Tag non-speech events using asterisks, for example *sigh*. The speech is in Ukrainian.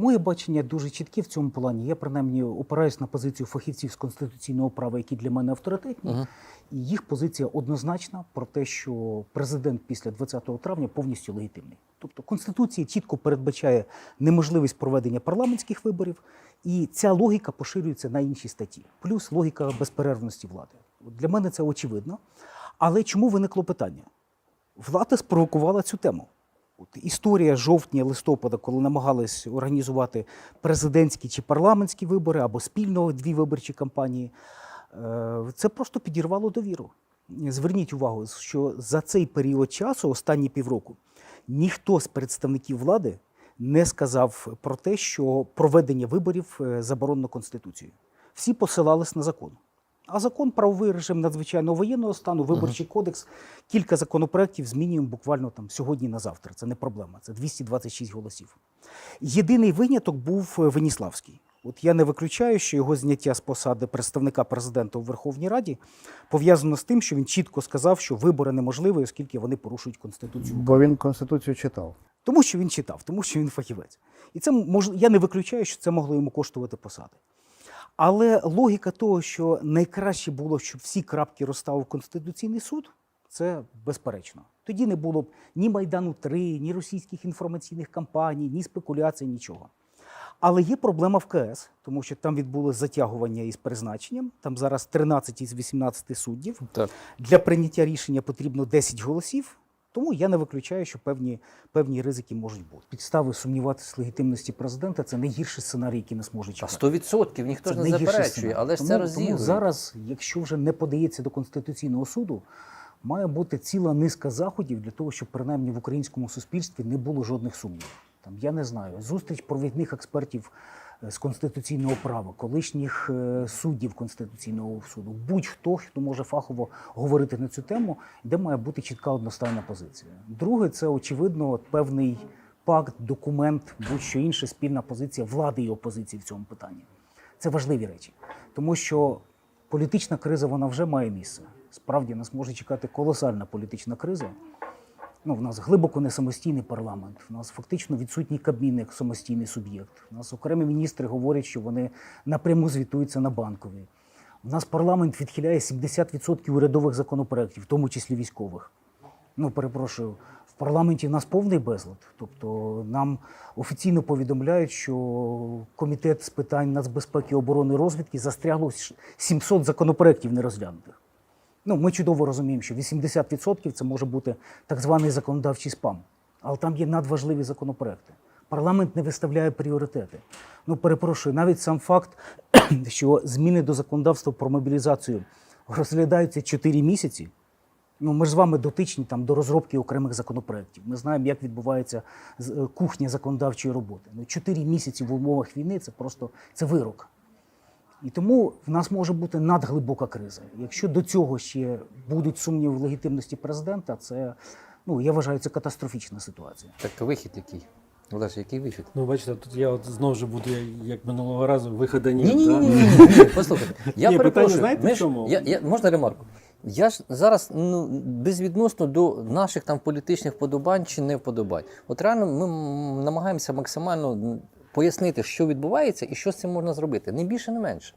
Моє бачення дуже чітке в цьому плані. Я принаймні опираюсь на позицію фахівців з конституційного права, які для мене авторитетні. Мгм. І їх позиція однозначна про те, що президент після 20 травня повністю легітимний. Тобто Конституція чітко передбачає неможливість проведення парламентських виборів, і ця логіка поширюється на інші статті. Плюс логіка безперервності влади. Для мене це очевидно. Але чому виникло питання? Влада спровокувала цю тему. От історія жовтня-листопада, коли намагались організувати президентські чи парламентські вибори або спільно дві виборчі кампанії, е, це просто підірвало довіру. Зверніть увагу, що за цей період часу, останні півроку, ніхто з представників влади не сказав про те, що проведення виборів е, заборонено Конституцією. Всі посилались на закон. А закон правовий режим надзвичайного воєнного стану, виборчий кодекс, кілька законопроєктів змінюємо буквально там сьогодні на завтра. Це не проблема. Це 226 голосів. Єдиний виняток був е, Веніславський. От я не виключаю, що його зняття з посади представника президента у Верховній Раді пов'язано з тим, що він чітко сказав, що вибори неможливі, оскільки вони порушують конституцію. Бо він Конституцію читав. Тому що він читав, тому що він фахівець. І це мож... я не виключаю, що це могло йому коштувати посади. Але логіка того, що найкраще було, щоб всі крапки розставив Конституційний суд, це безперечно. Тоді не було б ні Майдану 3, ні російських інформаційних кампаній, ні спекуляцій, нічого. Але є проблема в КС, тому що там відбулося затягування із призначенням. Там зараз 13 із 18 суддів. Так. Для прийняття рішення потрібно 10 голосів. Тому я не виключаю, що певні, певні ризики можуть бути. Підстави сумніватися в легітимності президента це найгірший сценарій, який нас може А чекати. 100% ніхто Це ж не заперечує, але ж тому, це тому зараз, якщо вже не подається до Конституційного суду, має бути ціла низка заходів для того, щоб принаймні в українському суспільстві не було жодних сумнівів. Там я не знаю, зустріч провідних експертів з конституційного права, колишніх е, суддів Конституційного суду, будь-хто, хто може фахово говорити на цю тему, де має бути чітка одностайна позиція. Друге, це очевидно певний пакт, документ, будь-що інше, спільна позиція влади і опозиції в цьому питанні. Це важливі речі, тому що політична криза вона вже має місце. Справді нас може чекати колосальна політична криза. Ну, в нас глибоко не самостійний парламент. В нас фактично відсутній Кабмін як самостійний суб'єкт. У нас окремі міністри говорять, що вони напряму звітуються на банковій. У нас парламент відхиляє 70% урядових законопроєктів, в тому числі військових. Ну, перепрошую, в парламенті в нас повний безлад. Тобто нам офіційно повідомляють, що комітет з питань нацбезпеки, оборони розвідки застрягло 700 законопроєктів нерозглянутих. Ну, ми чудово розуміємо, що 80% це може бути так званий законодавчий спам. Але там є надважливі законопроекти. Парламент не виставляє пріоритети. Ну, перепрошую, навіть сам факт, *clears throat* що зміни до законодавства про мобілізацію розглядаються 4 місяці. Ну, ми ж з вами дотичні там, до розробки окремих законопроєктів. Ми знаємо, як відбувається е, кухня законодавчої роботи. Ну, 4 місяці в умовах війни це просто це вирок. І тому в нас може бути надглибока криза. Якщо до цього ще будуть сумніви в легітимності президента, це ну я вважаю, це катастрофічна ситуація. Так вихід який? Олеж, який вихід? Ну, бачите, тут я от знову ж буду, як минулого разу, виходу ні. Ні, ні, ні. Послухайте. Я Ні, питання перепрошую. Я, я, можна ремарку? Я ж зараз ну, безвідносно до наших там політичних вподобань чи не вподобань. От реально ми намагаємося максимально пояснити, що відбувається і що з цим можна зробити. Не більше, не менше.